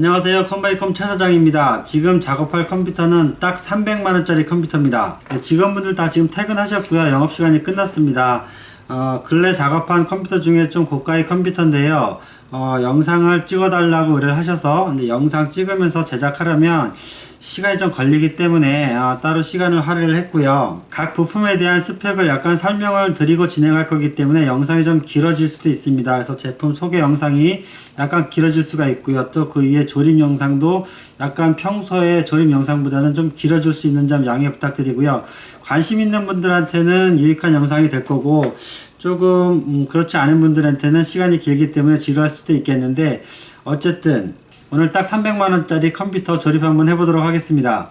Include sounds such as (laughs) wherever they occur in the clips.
안녕하세요. 컴바이컴 최 사장입니다. 지금 작업할 컴퓨터는 딱 300만원짜리 컴퓨터입니다. 네, 직원분들 다 지금 퇴근하셨고요. 영업시간이 끝났습니다. 어, 근래 작업한 컴퓨터 중에 좀 고가의 컴퓨터인데요. 어, 영상을 찍어 달라고 의뢰를 하셔서 근데 영상 찍으면서 제작하려면 시간이 좀 걸리기 때문에 어, 따로 시간을 할애를 했고요. 각 부품에 대한 스펙을 약간 설명을 드리고 진행할 거기 때문에 영상이 좀 길어질 수도 있습니다. 그래서 제품 소개 영상이 약간 길어질 수가 있고요. 또 그 위에 조립 영상도 약간 평소의 조립 영상보다는 좀 길어질 수 있는 점 양해 부탁드리고요. 관심 있는 분들한테는 유익한 영상이 될 거고 조금 음, 그렇지 않은 분들한테는 시간이 길기 때문에 지루할 수도 있겠는데 어쨌든 오늘 딱 300만원짜리 컴퓨터 조립 한번 해보도록 하겠습니다.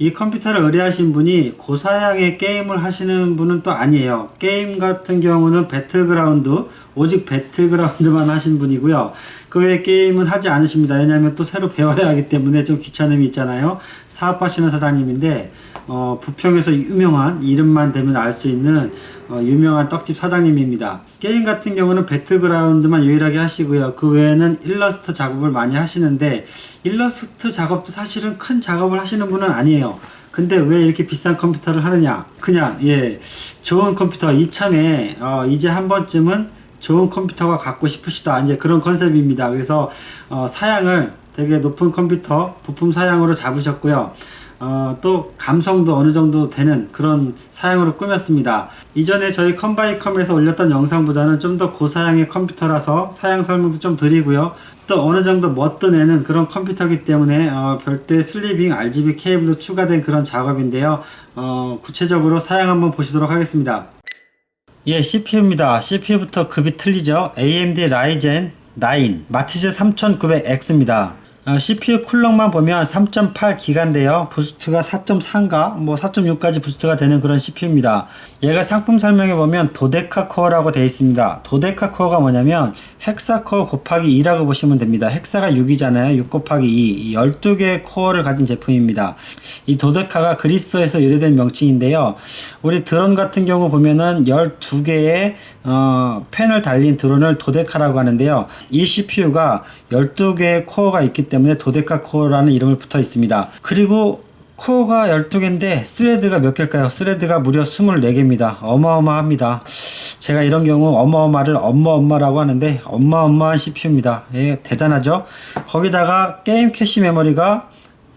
이 컴퓨터를 의뢰하신 분이 고사양의 게임을 하시는 분은 또 아니에요. 게임 같은 경우는 배틀그라운드, 오직 배틀그라운드만 하신 분이고요. 그 외에 게임은 하지 않으십니다. 왜냐하면 또 새로 배워야 하기 때문에 좀 귀찮음이 있잖아요. 사업하시는 사장님인데, 어, 부평에서 유명한 이름만 되면 알 수 있는 어, 유명한 떡집 사장님입니다. 게임 같은 경우는 배틀그라운드만 유일하게 하시고요. 그 외에는 일러스트 작업을 많이 하시는데 일러스트 작업도 사실은 큰 작업을 하시는 분은 아니에요. 근데 왜 이렇게 비싼 컴퓨터를 하느냐? 그냥 예 좋은 컴퓨터 이참에 어, 이제 한 번쯤은 좋은 컴퓨터가 갖고 싶으시다 이제 그런 컨셉입니다. 그래서 어, 사양을 되게 높은 컴퓨터 부품 사양으로 잡으셨고요. 어, 또 감성도 어느 정도 되는 그런 사양으로 꾸몄습니다. 이전에 저희 컴바이컴에서 올렸던 영상보다는 좀 더 고사양의 컴퓨터라서 사양 설명도 좀 드리고요. 또 어느 정도 멋도내는 그런 컴퓨터이기 때문에 어, 별도의 슬리빙 RGB 케이블도 추가된 그런 작업인데요. 어, 구체적으로 사양 한번 보시도록 하겠습니다. 예, CPU입니다. CPU부터 급이 틀리죠. AMD 라이젠 9 마티즈 3900X입니다. 어, CPU 쿨럭만 보면 3.8 기가인데요. 부스트가 4.3가 뭐 4.6까지 부스트가 되는 그런 CPU입니다. 얘가 상품 설명에 보면 도데카 코어라고 되어 있습니다. 도데카 코어가 뭐냐면 헥사 코어 곱하기 2라고 보시면 됩니다. 헥사가 6이잖아요. 6 곱하기 2. 12개의 코어를 가진 제품입니다. 이 도데카가 그리스어에서 유래된 명칭인데요. 우리 드론 같은 경우 보면은 12개의 어, 펜을 달린 드론을 도데카라고 하는데요. 이 CPU가 12개의 코어가 있기 때문에 도데카 코어라는 이름을 붙어 있습니다. 그리고 코어가 12개인데 스레드가 몇 개일까요? 스레드가 무려 24개입니다. 어마어마합니다. 제가 이런 경우 어마어마를 엄마엄마라고 하는데 어마어마한 CPU입니다. 예, 대단하죠? 거기다가 게임 캐시 메모리가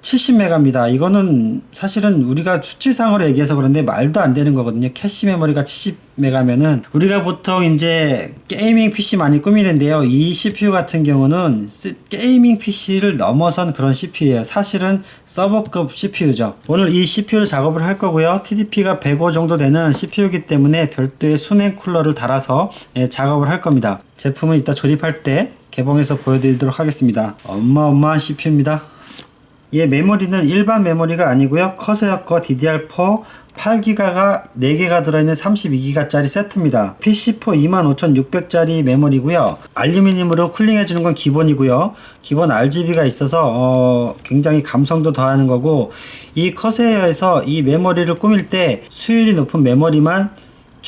70메가입니다. 이거는 사실은 우리가 수치상으로 얘기해서 그런데 말도 안 되는 거거든요. 캐시 메모리가 70메가면은 우리가 보통 이제 게이밍 PC 많이 꾸미는데요. 이 CPU 같은 경우는 게이밍 PC를 넘어선 그런 CPU예요. 사실은 서버급 CPU죠. 오늘 이 CPU를 작업을 할 거고요. TDP가 105 정도 되는 CPU이기 때문에 별도의 순행 쿨러를 달아서 예, 작업을 할 겁니다. 제품은 이따 조립할 때 개봉해서 보여드리도록 하겠습니다. 어마어마한 CPU입니다. 얘 메모리는 일반 메모리가 아니고요. 커세어 거 DDR4 8기가가 4개가 들어있는 32기가짜리 세트입니다. PC4 25,600짜리 메모리고요. 알루미늄으로 쿨링해주는 건 기본이고요. 기본 RGB가 있어서 어, 굉장히 감성도 더하는 거고 이 커세어에서 이 메모리를 꾸밀 때 수율이 높은 메모리만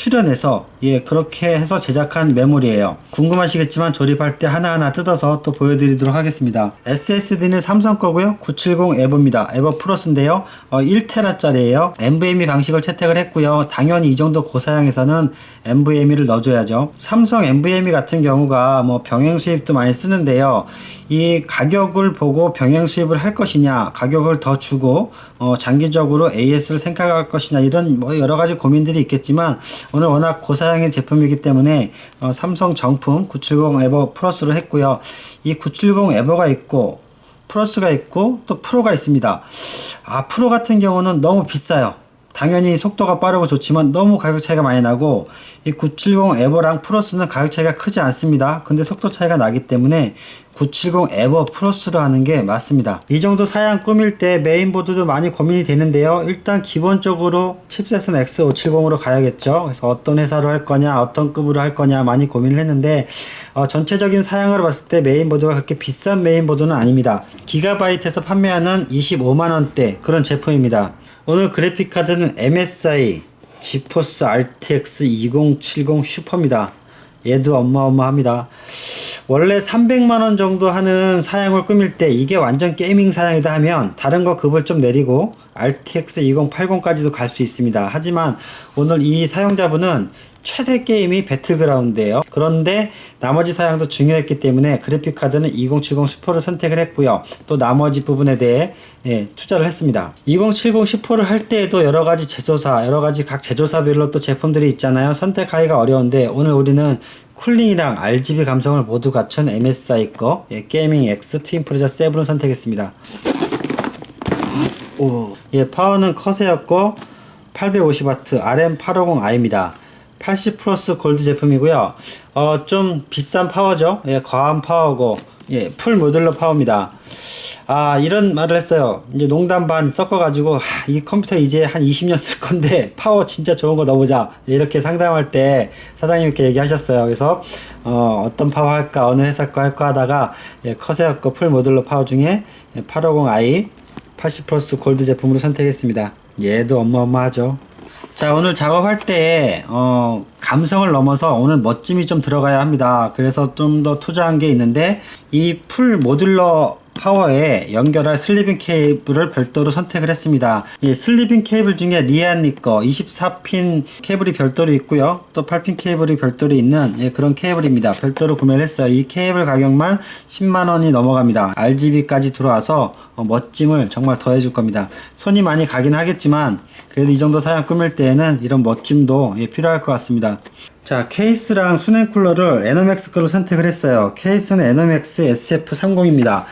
출연해서 예 그렇게 해서 제작한 메모리예요. 궁금하시겠지만 조립할 때 하나하나 뜯어서 또 보여드리도록 하겠습니다. SSD는 삼성 거고요. 970 에버입니다. 에버 플러스인데요. 어, 1테라짜리예요. NVMe 방식을 채택을 했고요. 당연히 이 정도 고사양에서는 NVMe를 넣어줘야죠. 삼성 NVMe 같은 경우가 뭐 병행 수입도 많이 쓰는데요 이 가격을 보고 병행 수입을 할 것이냐 가격을 더 주고 어, 장기적으로 AS를 생각할 것이냐 이런 뭐 여러 가지 고민들이 있겠지만 오늘 워낙 고사양의 제품이기 때문에 어, 삼성 정품 970 에버 플러스를 했고요. 이 970 에버가 있고 플러스가 있고 또 프로가 있습니다. 아 프로 같은 경우는 너무 비싸요. 당연히 속도가 빠르고 좋지만 너무 가격 차이가 많이 나고 이 970 에버랑 플러스는 가격 차이가 크지 않습니다. 근데 속도 차이가 나기 때문에 970 에버 플러스로 하는 게 맞습니다. 이 정도 사양 꾸밀 때 메인보드도 많이 고민이 되는데요. 일단 기본적으로 칩셋은 X570으로 가야겠죠. 그래서 어떤 회사로 할 거냐, 어떤 급으로 할 거냐 많이 고민을 했는데 어, 전체적인 사양으로 봤을 때 메인보드가 그렇게 비싼 메인보드는 아닙니다. 기가바이트에서 판매하는 25만 원대 그런 제품입니다. 오늘 그래픽카드는 MSI 지포스 RTX 2070 슈퍼입니다. 얘도 어마어마합니다. 원래 300만원 정도 하는 사양을 꾸밀 때 이게 완전 게이밍 사양이다 하면 다른 거 급을 좀 내리고 RTX 2080까지도 갈 수 있습니다. 하지만 오늘 이 사용자분은 최대 게임이 배틀그라운드예요. 그런데 나머지 사양도 중요했기 때문에 그래픽 카드는 2070 슈퍼를 선택을 했고요. 또 나머지 부분에 대해 예, 투자를 했습니다. 2070 슈퍼를 할 때에도 여러 가지 제조사, 여러 가지 각 제조사별로 또 제품들이 있잖아요. 선택하기가 어려운데 오늘 우리는 쿨링이랑 RGB 감성을 모두 갖춘 MSI 거 예, 게이밍 X 트윈 프레저 7을 선택했습니다. 오. 예, 파워는 커세였고 850W RM850i입니다. 80 플러스 골드 제품이고요. 어, 좀 비싼 파워죠. 예, 과한 파워고 예, 풀 모듈러 파워입니다. 아, 이런 말을 했어요. 이제 농담 반 섞어가지고, 하, 이 컴퓨터 이제 한 20년 쓸 건데, (laughs) 파워 진짜 좋은 거 넣어보자. 이렇게 상담할 때 사장님께 얘기하셨어요. 그래서, 어, 어떤 파워 할까, 어느 회사 거 할까 하다가, 예, 커세어 거 풀 모듈러 파워 중에 850i 80 플러스 골드 제품으로 선택했습니다. 얘도 어마어마하죠. 자, 오늘 작업할 때, 어, 감성을 넘어서 오늘 멋짐이 좀 들어가야 합니다. 그래서 좀 더 투자한 게 있는데, 이 풀 모듈러 파워에 연결할 슬리빙 케이블을 별도로 선택을 했습니다. 이 슬리빙 케이블 중에 리안니 거 24핀 케이블이 별도로 있고요. 또 8핀 케이블이 별도로 있는 예, 그런 케이블입니다. 별도로 구매를 했어요. 이 케이블 가격만 10만 원이 넘어갑니다. RGB까지 들어와서 어, 멋짐을 정말 더해줄 겁니다. 손이 많이 가긴 하겠지만 그래도 이 정도 사양 꾸밀 때에는 이런 멋짐도 예, 필요할 것 같습니다. 자, 케이스랑 수냉 쿨러를 에너맥스 거로 선택을 했어요. 케이스는 에너맥스 SF30입니다.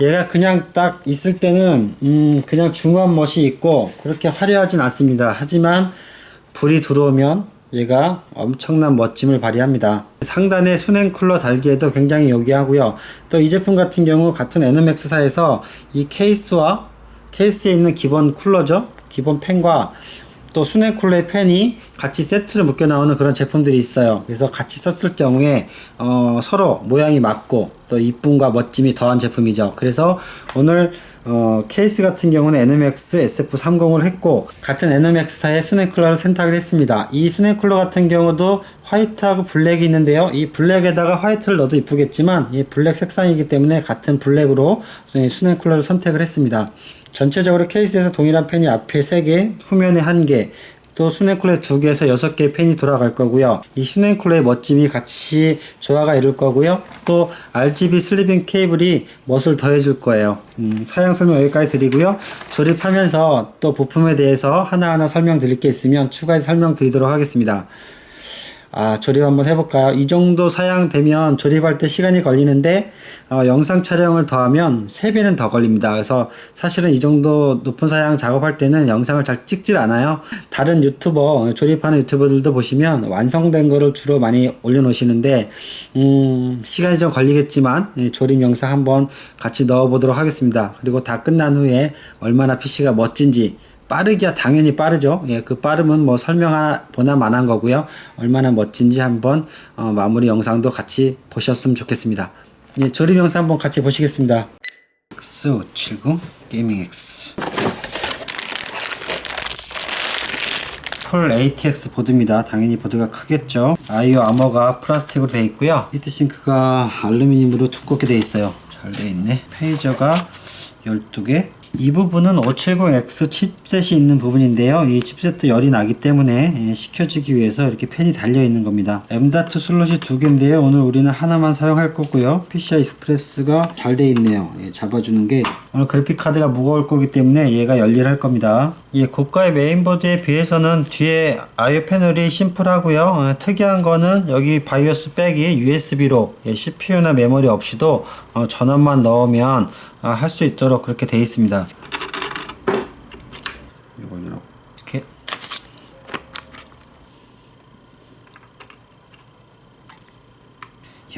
얘가 그냥 딱 있을 때는 음, 그냥 중후한 멋이 있고 그렇게 화려하진 않습니다. 하지만 불이 들어오면 얘가 엄청난 멋짐을 발휘합니다. 상단에 수냉 쿨러 달기에도 굉장히 요기하고요. 또 이 제품 같은 경우 같은 에너맥스사에서 이 케이스와 케이스에 있는 기본 쿨러죠. 기본 팬과 또 쿨러의 팬이 같이 세트로 묶여 나오는 그런 제품들이 있어요. 그래서 같이 썼을 경우에 어, 서로 모양이 맞고 또 이쁨과 멋짐이 더한 제품이죠. 그래서 오늘 어, 케이스 같은 경우는 NMX SF30을 했고 같은 NMX사의 수냉 쿨러를 선택을 했습니다. 이 수냉 쿨러 같은 경우도 화이트하고 블랙이 있는데요. 이 블랙에다가 화이트를 넣어도 이쁘겠지만 이 블랙 색상이기 때문에 같은 블랙으로 수냉 쿨러를 선택을 했습니다. 전체적으로 케이스에서 동일한 펜이 앞에 3개, 후면에 1개, 또 수냉쿨러에 2개에서 6개의 펜이 돌아갈 거고요. 이 수냉쿨러의 멋짐이 같이 조화가 이룰 거고요. 또 RGB 슬리빙 케이블이 멋을 더해줄 거예요. 음, 사양 설명 여기까지 드리고요. 조립하면서 또 부품에 대해서 하나하나 설명드릴 게 있으면 추가해서 설명드리도록 하겠습니다. 아, 조립 한번 해볼까요? 이 정도 사양되면 조립할 때 시간이 걸리는데, 어, 영상 촬영을 더하면 3배는 더 걸립니다. 그래서 사실은 이 정도 높은 사양 작업할 때는 영상을 잘 찍질 않아요. 다른 유튜버, 조립하는 유튜버들도 보시면 완성된 거를 주로 많이 올려놓으시는데, 음, 시간이 좀 걸리겠지만, 이 조립 영상 한번 같이 넣어보도록 하겠습니다. 그리고 다 끝난 후에 얼마나 PC가 멋진지, 빠르기야 당연히 빠르죠. 예, 그 빠름은 뭐 설명하나 보나 만한 거고요. 얼마나 멋진지 한번 어, 마무리 영상도 같이 보셨으면 좋겠습니다. 예, 조립 영상 한번 같이 보시겠습니다. X570 게이밍 X 풀 ATX 보드입니다. 당연히 보드가 크겠죠. 아이오 아머가 플라스틱으로 되어 있고요. 히트싱크가 알루미늄으로 두껍게 되어 있어요. 잘 되어 있네. 페이저가 12개, 이 부분은 570X 칩셋이 있는 부분인데요. 이 칩셋도 열이 나기 때문에 예, 식혀주기 위해서 이렇게 팬이 달려 있는 겁니다. M.2 슬롯이 두 개인데요. 오늘 우리는 하나만 사용할 거고요. PCI 익스프레스가 잘 돼 있네요. 예, 잡아주는 게 오늘 그래픽 카드가 무거울 거기 때문에 얘가 열일할 겁니다. 예, 고가의 메인보드에 비해서는 뒤에 I/O 패널이 심플하고요. 어, 특이한 거는 여기 바이오스 백이 USB로 예, CPU나 메모리 없이도 어, 전원만 넣으면 아, 할 수 있도록 그렇게 되어 있습니다. 이걸 이렇게.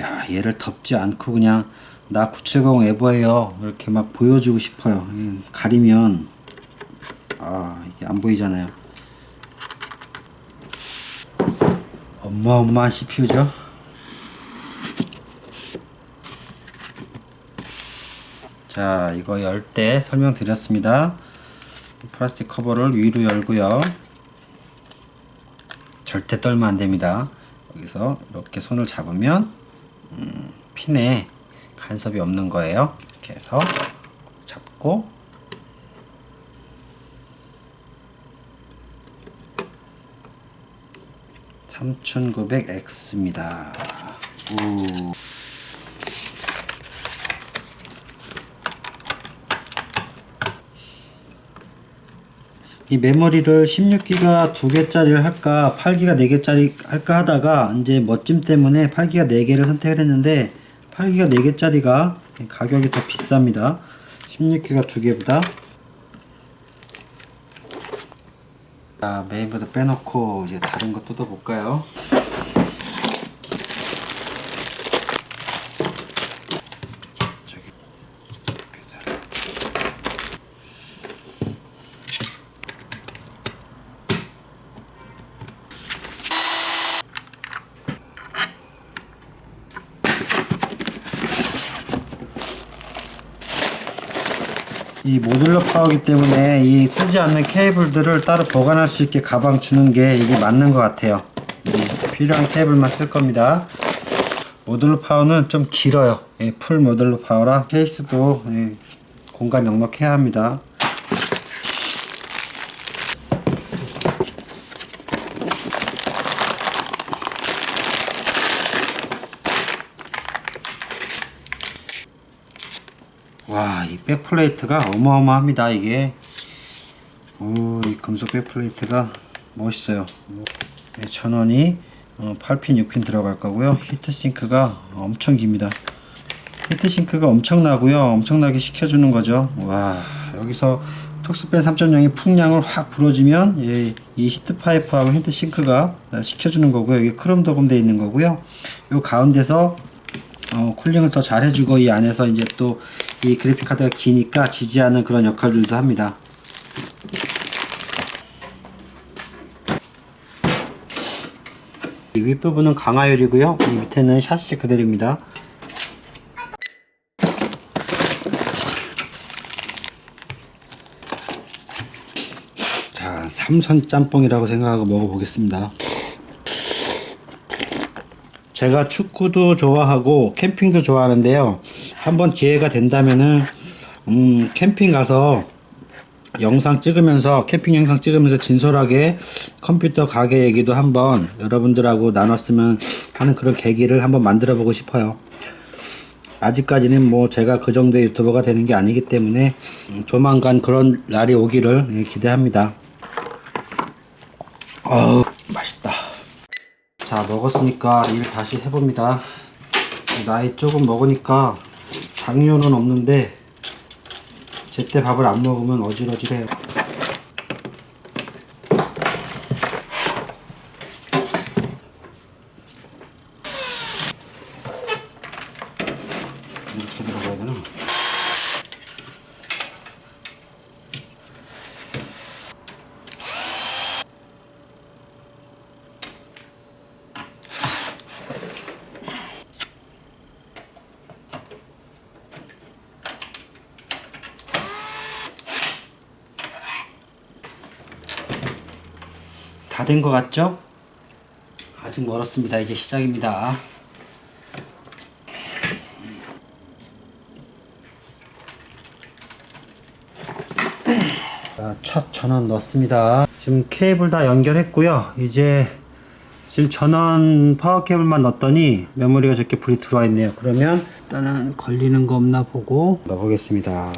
야 얘를 덮지 않고 그냥 나 970 에버예요. 이렇게 막 보여주고 싶어요. 음, 가리면. 아 이게 안 보이잖아요. 어마어마한 CPU죠 자 이거 열 때 설명드렸습니다. 플라스틱 커버를 위로 열고요. 절대 떨면 안됩니다. 여기서 이렇게 손을 잡으면 음, 핀에 간섭이 없는 거예요. 이렇게 해서 잡고. (3900X입니다) 우. 이 메모리를 16기가 2개짜리를 할까 8기가 4개짜리 할까 하다가 이제 멋짐 때문에 8기가 4개를 선택을 했는데 8기가 4개짜리가 가격이 더 비쌉니다. 16기가 2개보다. 자 메인보드 빼놓고 이제 다른 거 뜯어볼까요 이 모듈러 파워기 때문에 이 쓰지 않는 케이블들을 따로 보관할 수 있게 가방 주는 게 이게 맞는 것 같아요. 음, 필요한 케이블만 쓸 겁니다. 모듈러 파워는 좀 길어요. 예, 풀 모듈러 파워라 케이스도 예, 공간 넉넉해야 합니다. 와, 이 백플레이트가 어마어마합니다, 이게. 오, 이 금속 백플레이트가 멋있어요. 네, 전원이 어, 8핀, 6핀 들어갈 거고요. 히트싱크가 엄청 깁니다. 히트싱크가 엄청나고요. 엄청나게 식혀주는 거죠. 와, 여기서 톡스팬 3.0이 풍량을 확 불어주면 예, 이 히트 파이프하고 히트싱크가 식혀주는 거고요. 여기 크롬 도금되어 있는 거고요. 요 가운데서 어, 쿨링을 더 잘 해주고 이 안에서 이제 또 이 그래픽 카드가 기니까 지지하는 그런 역할들도 합니다. 이 윗부분은 강화율이고요. 이 밑에는 샤시 그대로입니다. 자, 삼선 짬뽕이라고 생각하고 먹어보겠습니다. 제가 축구도 좋아하고 캠핑도 좋아하는데요. 한번 기회가 된다면은 음, 캠핑 가서 영상 찍으면서 캠핑 영상 찍으면서 진솔하게 컴퓨터 가게 얘기도 한번 여러분들하고 나눴으면 하는 그런 계기를 한번 만들어 보고 싶어요. 아직까지는 뭐 제가 그 정도의 유튜버가 되는 게 아니기 때문에 음, 조만간 그런 날이 오기를 예, 기대합니다. 어우 맛있다. 자 먹었으니까 일 다시 해봅니다 나이 조금 먹으니까 당뇨는 없는데 제때 밥을 안 먹으면 어질어질해요 이렇게 들어가야 되나? 다 된 것 같죠? 아직 멀었습니다. 이제 시작입니다. 자, 첫 전원 넣습니다. 지금 케이블 다 연결했고요. 이제 지금 전원 파워 케이블만 넣었더니 메모리가 저렇게 불이 들어와 있네요. 그러면 일단은 걸리는 거 없나 보고 넣어보겠습니다.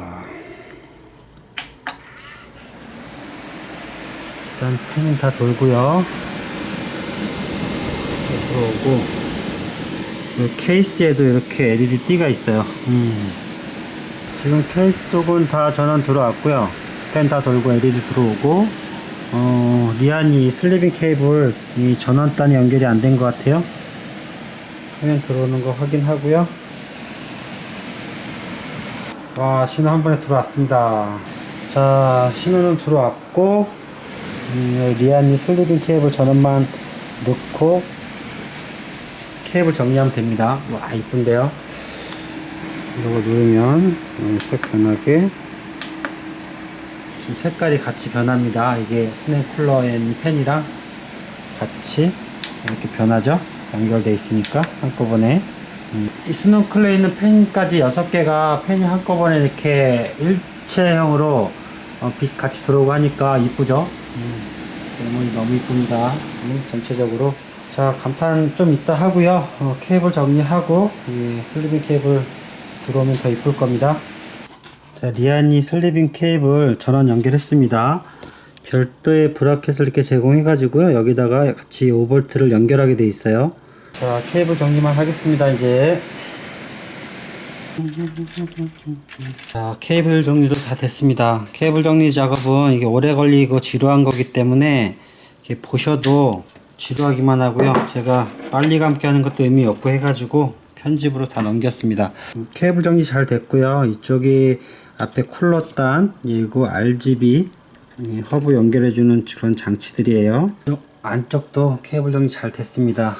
일단 팬은 다 돌고요. 들어오고 이 케이스에도 이렇게 LED 띠가 있어요. 음. 지금 케이스 쪽은 다 전원 들어왔고요. 팬 다 돌고 LED 들어오고 어, 리안이 슬리빙 케이블 이 전원단이 연결이 안 된 것 같아요. 화면 들어오는 거 확인하고요. 와 신호 한 번에 들어왔습니다. 자 신호는 들어왔고 음, 리안이 슬리빙 케이블 전원만 넣고 케이블 정리하면 됩니다. 와 이쁜데요. 이거 누르면 음, 색 변하게 지금 색깔이 같이 변합니다. 이게 스냅 쿨러 앤 펜이랑 같이 이렇게 변하죠. 연결돼 있으니까 한꺼번에 음, 이 스노클에 있는 펜까지 6개가 펜이 한꺼번에 이렇게 일체형으로 어, 빛 같이 들어오고 하니까 이쁘죠? 음, 레몬이 너무 이쁩니다. 음, 전체적으로. 자, 감탄 좀 이따 하고요. 어, 케이블 정리하고, 이 슬리빙 케이블 들어오면 더 이쁠 겁니다. 자, 리안이 슬리빙 케이블 전원 연결했습니다. 별도의 브라켓을 이렇게 제공해가지고요. 여기다가 같이 5V를 연결하게 돼 있어요. 자, 케이블 정리만 하겠습니다, 이제. 자, 케이블 정리도 다 됐습니다. 케이블 정리 작업은 이게 오래 걸리고 지루한 거기 때문에 이렇게 보셔도 지루하기만 하고요. 제가 빨리 감기 하는 것도 의미 없고 해가지고 편집으로 다 넘겼습니다. 음, 케이블 정리 잘 됐고요. 이쪽이 앞에 쿨러단, 그리고 RGB, 이 허브 연결해주는 그런 장치들이에요. 이 안쪽도 케이블 정리 잘 됐습니다.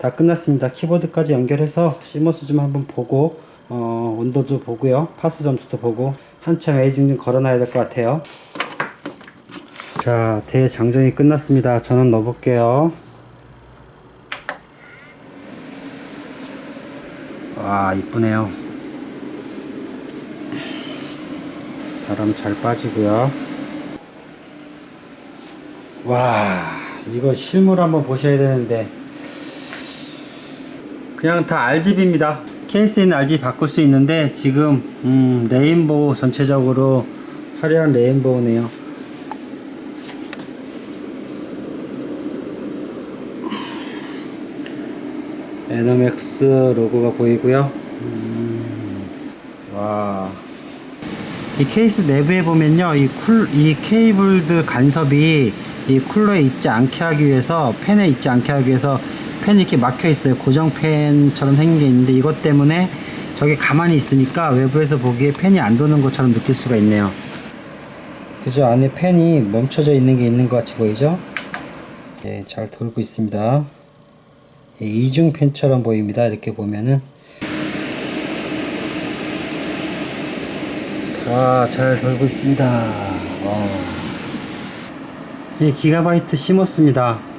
다 끝났습니다. 키보드까지 연결해서 시모스 좀 한번 보고 어, 온도도 보고요. 파스 점수도 보고 한참 에이징 좀 걸어놔야 될 것 같아요. 자, 대장전이 끝났습니다. 저는 넣어볼게요. 와, 이쁘네요. 바람 잘 빠지고요. 와, 이거 실물 한번 보셔야 되는데 그냥 다 RGB입니다. 케이스에는 RGB 바꿀 수 있는데 지금 음, 레인보우 전체적으로 화려한 레인보우네요. 에너맥스 로고가 보이고요. 음, 와. 이 케이스 내부에 보면요, 이 쿨, 이 케이블드 간섭이 이 쿨러에 있지 않게 하기 위해서, 팬에 있지 않게 하기 위해서 팬이 이렇게 막혀 있어요. 고정 팬처럼 생긴 게 있는데 이것 때문에 저게 가만히 있으니까 외부에서 보기에 팬이 안 도는 것처럼 느낄 수가 있네요. 그죠? 안에 팬이 멈춰져 있는 게 있는 것 같이 보이죠? 네, 잘 돌고 있습니다. 예, 이중 팬처럼 보입니다. 이렇게 보면은. 와, 잘 돌고 있습니다. 와. 이 기가바이트 시모스입니다.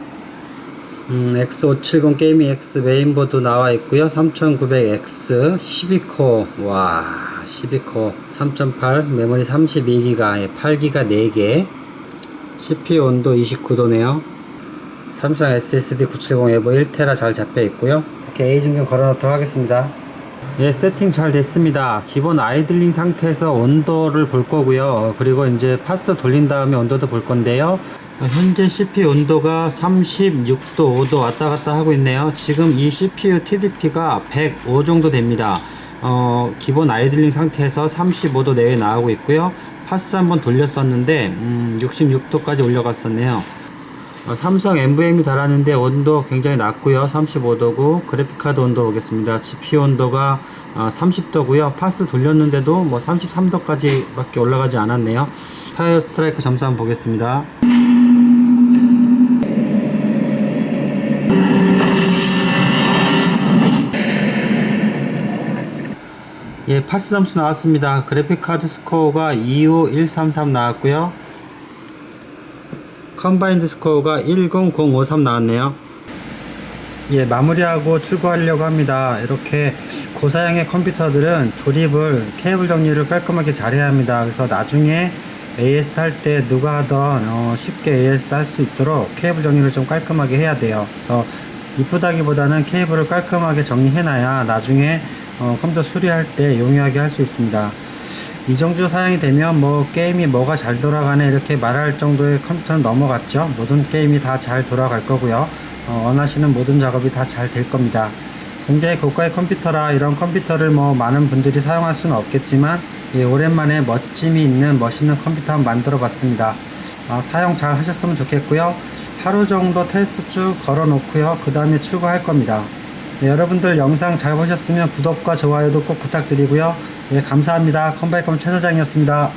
음, X570 게이밍 X 메인보드 나와 있고요. 3900X 12코어. 와, 12코어. 3.8 메모리 32기가, 8기가 4개. CPU 온도 29도네요. 삼성 SSD 970 에버 1테라 잘 잡혀 있고요. 이렇게 에이징 좀 걸어 놓도록 하겠습니다. 예, 세팅 잘 됐습니다. 기본 아이들링 상태에서 온도를 볼 거고요. 그리고 이제 파스 돌린 다음에 온도도 볼 건데요. 현재 CPU 온도가 36도, 5도 왔다 갔다 하고 있네요. 지금 이 CPU TDP가 105 정도 됩니다. 어, 기본 아이들링 상태에서 35도 내외 나오고 있고요. 파스 한번 돌렸었는데, 음, 66도까지 올려갔었네요. 어, 삼성 NVMe 달았는데 온도 굉장히 낮고요 35도고 그래픽카드 온도 보겠습니다 GPU 온도가 어, 30도고요 파스 돌렸는데도 뭐 33도까지 밖에 올라가지 않았네요 파이어 스트라이크 점수 한번 보겠습니다 예 파스 점수 나왔습니다 그래픽카드 스코어가 25133 나왔고요 컴바인드 스코어가 10053 나왔네요. 예, 마무리하고 출고하려고 합니다. 이렇게 고사양의 컴퓨터들은 조립을, 케이블 정리를 깔끔하게 잘해야 합니다. 그래서 나중에 AS 할 때 누가 하던 어, 쉽게 AS 할 수 있도록 케이블 정리를 좀 깔끔하게 해야 돼요. 그래서 이쁘다기보다는 케이블을 깔끔하게 정리해놔야 나중에 어, 컴퓨터 수리할 때 용이하게 할 수 있습니다. 이 정도 사양이 되면 뭐 게임이 뭐가 잘 돌아가네 이렇게 말할 정도의 컴퓨터는 넘어갔죠. 모든 게임이 다 잘 돌아갈 거고요. 어, 원하시는 모든 작업이 다 잘 될 겁니다. 굉장히 고가의 컴퓨터라 이런 컴퓨터를 뭐 많은 분들이 사용할 수는 없겠지만 예, 오랜만에 멋짐이 있는 멋있는 컴퓨터 한번 만들어 봤습니다. 어, 사용 잘 하셨으면 좋겠고요. 하루 정도 테스트 쭉 걸어 놓고요. 그 다음에 출고할 겁니다. 네, 여러분들 영상 잘 보셨으면 구독과 좋아요도 꼭 부탁드리고요. 예, 감사합니다. 컴바이컴 최 사장이었습니다.